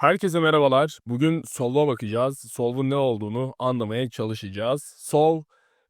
Herkese merhabalar. Bugün Solve'a bakacağız. Solve'un ne olduğunu anlamaya çalışacağız. Solve,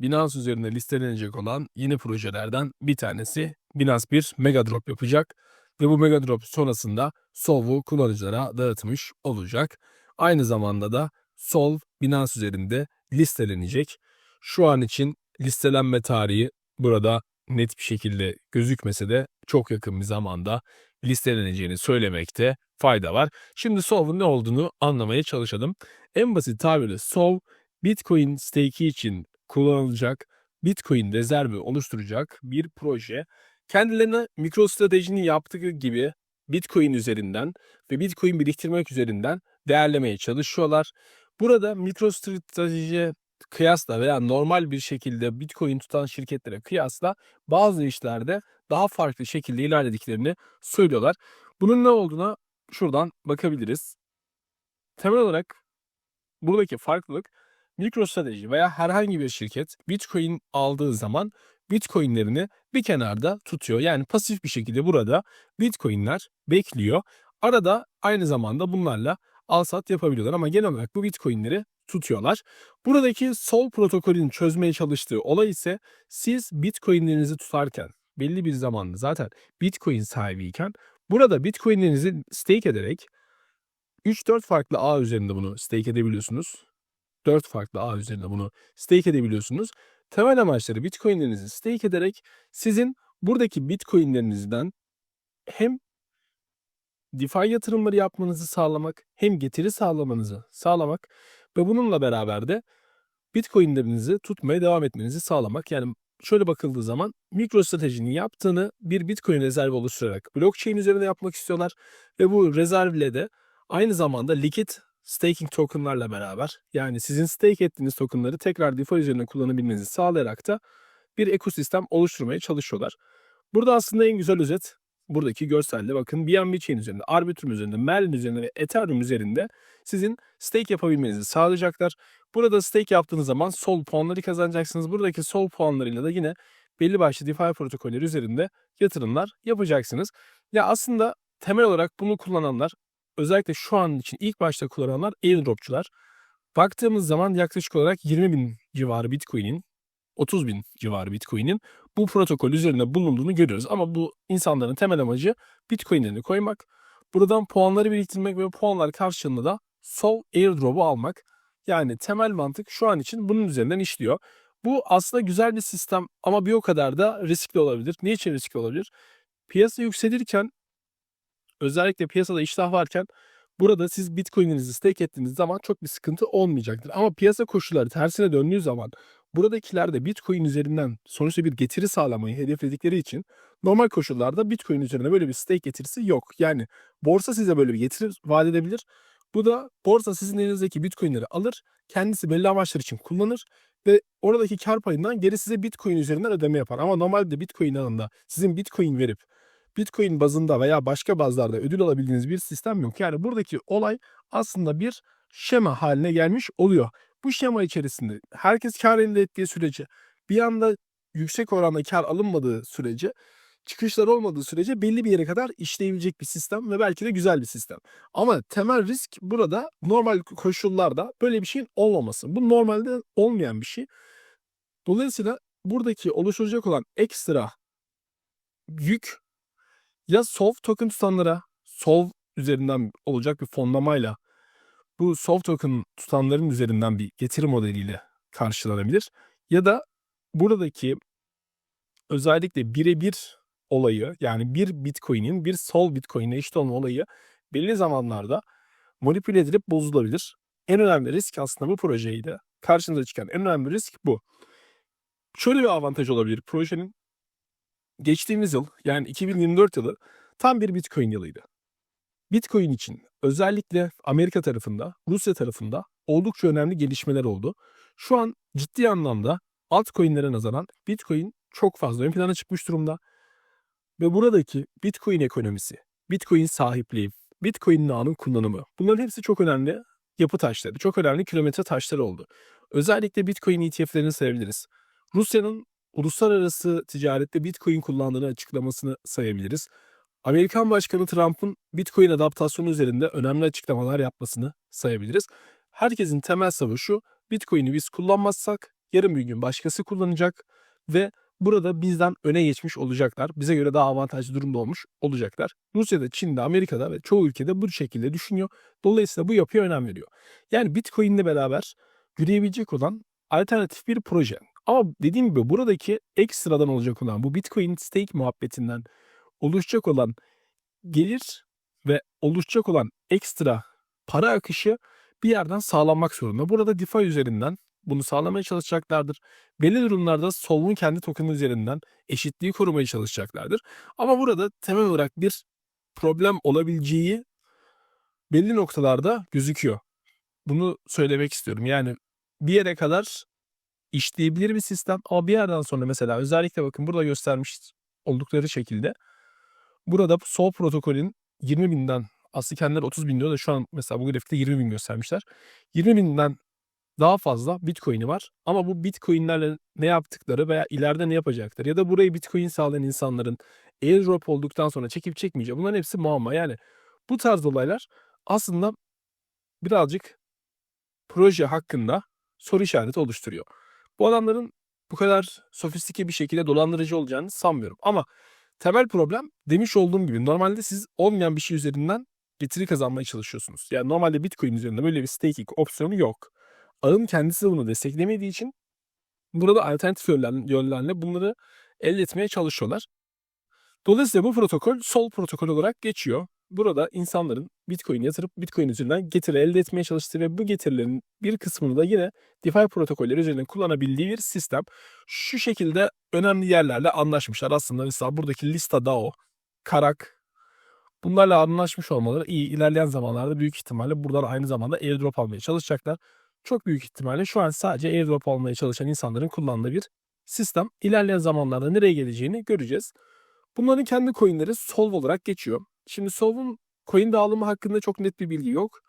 Binance üzerinde listelenecek olan yeni projelerden bir tanesi. Binance bir mega drop yapacak ve bu mega drop sonrasında Solve'u kullanıcılara dağıtmış olacak. Aynı zamanda da Solve, Binance üzerinde listelenecek. Şu an için listelenme tarihi burada net bir şekilde gözükmese de çok yakın bir zamanda listeleneceğini söylemekte fayda var. Şimdi Solve'un ne olduğunu anlamaya çalışalım. En basit tabirle Solve, Bitcoin stake'i için kullanılacak Bitcoin rezervi oluşturacak bir proje. Kendilerine MicroStrategy'nin yaptığı gibi Bitcoin üzerinden ve Bitcoin biriktirmek üzerinden değerlemeye çalışıyorlar. Burada MicroStrategy'ye kıyasla veya normal bir şekilde Bitcoin tutan şirketlere kıyasla bazı işlerde daha farklı şekilde ilerlediklerini söylüyorlar. Bunun ne olduğuna şuradan bakabiliriz. Temel olarak buradaki farklılık MicroStrategy veya herhangi bir şirket Bitcoin aldığı zaman Bitcoin'lerini bir kenarda tutuyor. Yani pasif bir şekilde burada Bitcoin'ler bekliyor. Arada aynı zamanda bunlarla al sat yapabiliyorlar ama genel olarak bu Bitcoin'leri tutuyorlar. Buradaki Sol protokolün çözmeye çalıştığı olay ise siz Bitcoin'lerinizi tutarken belli bir zamanda zaten Bitcoin sahibiyken burada Bitcoin'lerinizi stake ederek 3-4 farklı ağ üzerinde bunu stake edebiliyorsunuz. 4 farklı ağ üzerinde bunu stake edebiliyorsunuz. Temel amaçları Bitcoin'lerinizi stake ederek sizin buradaki Bitcoin'lerinizden hem DeFi yatırımları yapmanızı sağlamak hem getiri sağlamanızı sağlamak ve bununla beraber de Bitcoin'lerinizi tutmaya devam etmenizi sağlamak. Yani şöyle bakıldığı zaman MicroStrategy'nin yaptığını bir Bitcoin rezervi oluşturarak blockchain üzerinde yapmak istiyorlar ve bu rezervle de aynı zamanda likit staking tokenlarla beraber yani sizin stake ettiğiniz tokenları tekrar DeFi üzerinde kullanabilmenizi sağlayarak da bir ekosistem oluşturmaya çalışıyorlar. Burada aslında en güzel özet buradaki görselde bakın BNB Chain üzerinde, Arbitrum üzerinde, Merlin üzerinde ve Ethereum üzerinde sizin stake yapabilmenizi sağlayacaklar. Burada stake yaptığınız zaman sol puanları kazanacaksınız. Buradaki sol puanlarıyla da yine belli başlı DeFi protokolleri üzerinde yatırımlar yapacaksınız. Ya aslında temel olarak bunu kullananlar özellikle şu an için ilk başta kullananlar airdropçular. Baktığımız zaman yaklaşık olarak 20 bin civarı Bitcoin'in 30 bin civarı Bitcoin'in bu protokol üzerinde bulunduğunu görüyoruz. Ama bu insanların temel amacı Bitcoin'lerini koymak, buradan puanları biriktirmek ve puanlar karşılığında da Sol airdrop'u almak. Yani temel mantık şu an için bunun üzerinden işliyor. Bu aslında güzel bir sistem ama bir o kadar da riskli olabilir. Niçin riskli olabilir? Piyasa yükselirken özellikle piyasada iştah varken burada siz Bitcoin'inizi stake ettiğiniz zaman çok bir sıkıntı olmayacaktır. Ama piyasa koşulları tersine döndüğü zaman buradakiler de Bitcoin üzerinden sonuçta bir getiri sağlamayı hedefledikleri için normal koşullarda Bitcoin üzerine böyle bir stake getirisi yok. Yani borsa size böyle bir getiri vaat edebilir. Bu da borsa sizin elinizdeki Bitcoin'leri alır, kendisi belli amaçlar için kullanır ve oradaki kar payından geri size Bitcoin üzerinden ödeme yapar. Ama normalde Bitcoin alanında sizin Bitcoin verip Bitcoin bazında veya başka bazlarda ödül alabildiğiniz bir sistem yok. Yani buradaki olay aslında bir şema haline gelmiş oluyor. Bu şema içerisinde herkes kar elde ettiği sürece bir anda yüksek oranda kar alınmadığı sürece çıkışlar olmadığı sürece belli bir yere kadar işleyebilecek bir sistem ve belki de güzel bir sistem. Ama temel risk burada normal koşullarda böyle bir şeyin olmaması. Bu normalde olmayan bir şey. Dolayısıyla buradaki oluşturacak olan ekstra yük ya Solv token tutanlara Solv üzerinden olacak bir fonlamayla bu Solv token tutanların üzerinden bir getiri modeliyle karşılanabilir. Ya da buradaki özellikle birebir olayı yani bir Bitcoin'in bir Sol Bitcoin'e eşit olma olayı belli zamanlarda manipüle edilip bozulabilir. En önemli risk aslında bu projeydi. Karşınıza çıkan en önemli risk bu. Şöyle bir avantaj olabilir projenin. Geçtiğimiz yıl yani 2024 yılı tam bir Bitcoin yılıydı. Bitcoin için özellikle Amerika tarafında, Rusya tarafında oldukça önemli gelişmeler oldu. Şu an ciddi anlamda altcoin'lere nazaran Bitcoin çok fazla ön plana çıkmış durumda. Ve buradaki Bitcoin ekonomisi, Bitcoin sahipliği, Bitcoin ağının kullanımı bunların hepsi çok önemli yapı taşları, çok önemli kilometre taşları oldu. Özellikle Bitcoin ETF'lerini sayabiliriz. Rusya'nın uluslararası ticarette Bitcoin kullandığını açıklamasını sayabiliriz. Amerikan Başkanı Trump'ın Bitcoin adaptasyonu üzerinde önemli açıklamalar yapmasını sayabiliriz. Herkesin temel savı şu, Bitcoin'i biz kullanmazsak yarın bir gün başkası kullanacak ve burada bizden öne geçmiş olacaklar. Bize göre daha avantajlı durumda olmuş olacaklar. Rusya'da, Çin'de, Amerika'da ve çoğu ülkede bu şekilde düşünüyor. Dolayısıyla bu yapıya önem veriyor. Yani Bitcoin'le beraber yürüyebilecek olan alternatif bir proje. Ama dediğim gibi buradaki ekstradan olacak olan bu Bitcoin stake muhabbetinden oluşacak olan gelir ve oluşacak olan ekstra para akışı bir yerden sağlanmak zorunda. Burada DeFi üzerinden bunu sağlamaya çalışacaklardır. Belli durumlarda Sol'un kendi tokenı üzerinden eşitliği korumaya çalışacaklardır. Ama burada temel olarak bir problem olabileceği belli noktalarda gözüküyor. Bunu söylemek istiyorum. Yani bir yere kadar işleyebilir bir sistem ama bir yerden sonra mesela özellikle bakın burada göstermiş oldukları şekilde burada Sol protokolün 20 binden aslında kendileri 30 bin diyor da şu an mesela bu grafikte 20 bin göstermişler. 20 binden daha fazla Bitcoin'i var. Ama bu Bitcoin'lerle ne yaptıkları veya ileride ne yapacakları ya da burayı Bitcoin sağlayan insanların airdrop olduktan sonra çekip çekmeyeceği bunların hepsi muamma. Yani bu tarz olaylar aslında birazcık proje hakkında soru işareti oluşturuyor. Bu adamların bu kadar sofistike bir şekilde dolandırıcı olacağını sanmıyorum. Ama temel problem demiş olduğum gibi normalde siz olmayan bir şey üzerinden getiri kazanmaya çalışıyorsunuz. Yani normalde Bitcoin üzerinde böyle bir staking opsiyonu yok. Ağın kendisi de bunu desteklemediği için burada alternatif yönlerle, bunları elde etmeye çalışıyorlar. Dolayısıyla bu protokol sol protokol olarak geçiyor. Burada insanların Bitcoin yatırıp Bitcoin üzerinden getiri elde etmeye çalıştığı ve bu getirilerin bir kısmını da yine DeFi protokolleri üzerinden kullanabildiği bir sistem. Şu şekilde önemli yerlerle anlaşmışlar. Aslında mesela buradaki Lista DAO, Karak bunlarla anlaşmış olmaları iyi. İlerleyen zamanlarda büyük ihtimalle buradan aynı zamanda airdrop almaya çalışacaklar. Çok büyük ihtimalle şu an sadece airdrop almaya çalışan insanların kullandığı bir sistem. İlerleyen zamanlarda nereye geleceğini göreceğiz. Bunların kendi coinleri Solv olarak geçiyor. Şimdi Solv'un coin dağılımı hakkında çok net bir bilgi yok.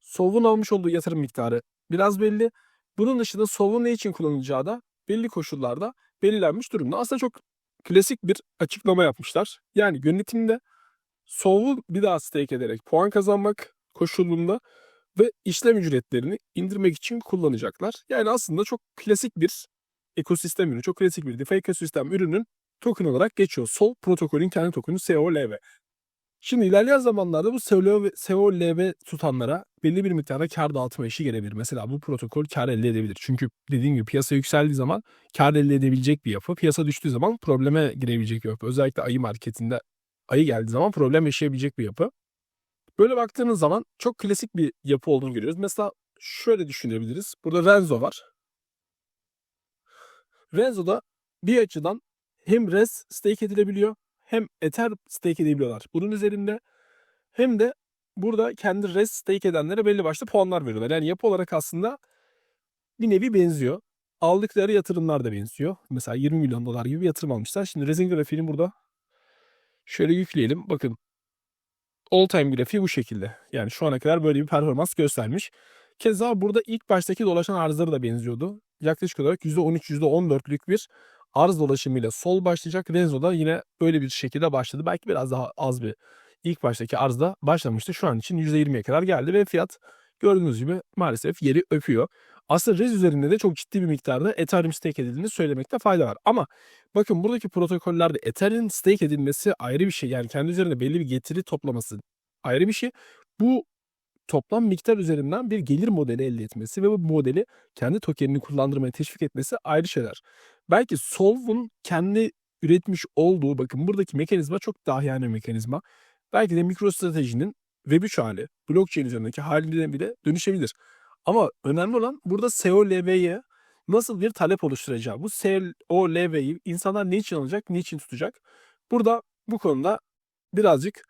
Solv'un almış olduğu yatırım miktarı biraz belli. Bunun dışında Solv'un ne için kullanılacağı da belli koşullarda belirlenmiş durumda. Aslında çok klasik bir açıklama yapmışlar. Yani yönetimde Solv'u bir daha stake ederek puan kazanmak koşulunda ve işlem ücretlerini indirmek için kullanacaklar. Yani aslında çok klasik bir ekosistem ürünü, çok klasik bir DeFi ekosistem ürünün token olarak geçiyor. Sol protokolün kendi tokeni SOLV. Şimdi ilerleyen zamanlarda bu SOLV tutanlara belli bir miktarda kar dağıtma işi gelebilir. Mesela bu protokol kar elde edebilir. Çünkü dediğim gibi piyasa yükseldiği zaman kar elde edebilecek bir yapı. Piyasa düştüğü zaman probleme girebilecek bir yapı. Özellikle ayı marketinde ayı geldiği zaman problem yaşayabilecek bir yapı. Böyle baktığınız zaman çok klasik bir yapı olduğunu görüyoruz. Mesela şöyle düşünebiliriz. Burada Renzo var. Renzo'da bir açıdan hem Res stake edilebiliyor hem Ether stake edebiliyorlar. Bunun üzerinde hem de burada kendi Res stake edenlere belli başlı puanlar veriyorlar. Yani yapı olarak aslında bir nevi benziyor. Aldıkları yatırımlar da benziyor. Mesela 20 milyon dolar gibi bir yatırım almışlar. Şimdi Res'in grafiğini burada şöyle yükleyelim. Bakın all time grafiği bu şekilde. Yani şu ana kadar böyle bir performans göstermiş. Keza burada ilk baştaki dolaşan arzları da benziyordu. Yaklaşık olarak %13, %14'lük bir arz dolaşımıyla sol başlayacak. Renzo da yine böyle bir şekilde başladı. Belki biraz daha az bir ilk baştaki arzda başlamıştı. Şu an için %20'ye kadar geldi ve fiyat gördüğünüz gibi maalesef yeri öpüyor. Aslında Rez üzerinde de çok ciddi bir miktarda Ethereum stake edildiğini söylemekte fayda var. Ama bakın buradaki protokollerde Ethereum stake edilmesi ayrı bir şey. Yani kendi üzerinde belli bir getiri toplaması ayrı bir şey. Bu toplam miktar üzerinden bir gelir modeli elde etmesi ve bu modeli kendi tokenini kullandırmaya teşvik etmesi ayrı şeyler. Belki Solve'un kendi üretmiş olduğu bakın buradaki mekanizma çok dahiyane mekanizma. Belki de MicroStrategy'nin Web3 hali, blockchain üzerindeki haline bile dönüşebilir. Ama önemli olan burada SEO-LV'ye nasıl bir talep oluşturacağı. Bu SEO-LV'yi insanlar ne için alacak, ne için tutacak? Burada bu konuda birazcık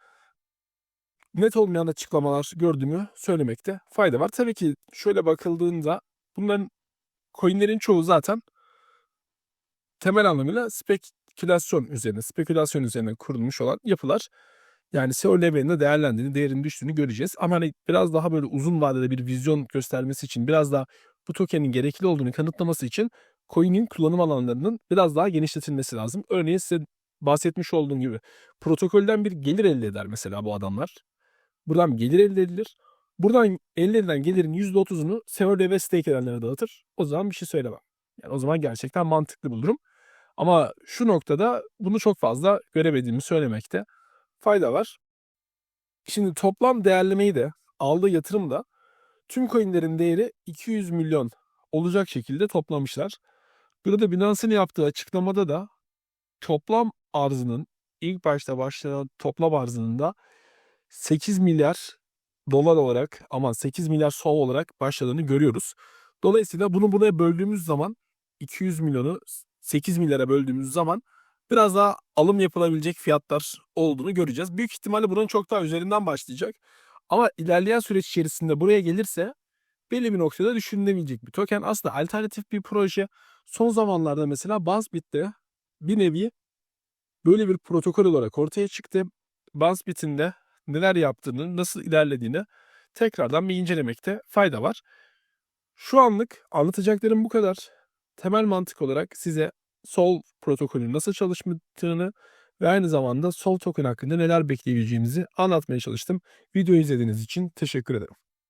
net olmayan açıklamalar gördüğümü söylemekte fayda var. Tabii ki şöyle bakıldığında bunların coinlerin çoğu zaten temel anlamıyla spekülasyon üzerine, spekülasyon üzerine kurulmuş olan yapılar. Yani SEO levelinde değerlendiğini, değerinin düştüğünü göreceğiz. Ama hani biraz daha böyle uzun vadede bir vizyon göstermesi için, biraz daha bu tokenin gerekli olduğunu kanıtlaması için coin'in kullanım alanlarının biraz daha genişletilmesi lazım. Örneğin size bahsetmiş olduğum gibi protokolden bir gelir elde eder mesela bu adamlar. Buradan gelir elde edilir. Buradan elde edilen gelirin %30'unu server'e ve stake edenlere dağıtır. O zaman bir şey söylemem. Yani o zaman gerçekten mantıklı bulurum. Ama şu noktada bunu çok fazla göremediğimi söylemekte fayda var. Şimdi toplam değerlemeyi de aldığı yatırım da tüm coinlerin değeri 200 milyon olacak şekilde toplamışlar. Burada Binance'ın yaptığı açıklamada da toplam arzının ilk başta başlayan toplam arzının da 8 milyar dolar olarak ama 8 milyar sol olarak başladığını görüyoruz. Dolayısıyla bunu buraya böldüğümüz zaman 200 milyonu 8 milyara böldüğümüz zaman biraz daha alım yapılabilecek fiyatlar olduğunu göreceğiz. Büyük ihtimalle buranın çok daha üzerinden başlayacak. Ama ilerleyen süreç içerisinde buraya gelirse belli bir noktada düşünülebilecek bir token. Aslında alternatif bir proje. Son zamanlarda mesela Buzzbit'te bir nevi böyle bir protokol olarak ortaya çıktı. Buzzbit'in de neler yaptığını, nasıl ilerlediğini tekrardan bir incelemekte fayda var. Şu anlık anlatacaklarım bu kadar. Temel mantık olarak size Sol protokolün nasıl çalıştığını ve aynı zamanda Sol token hakkında neler bekleyebileceğimizi anlatmaya çalıştım. Videoyu izlediğiniz için teşekkür ederim.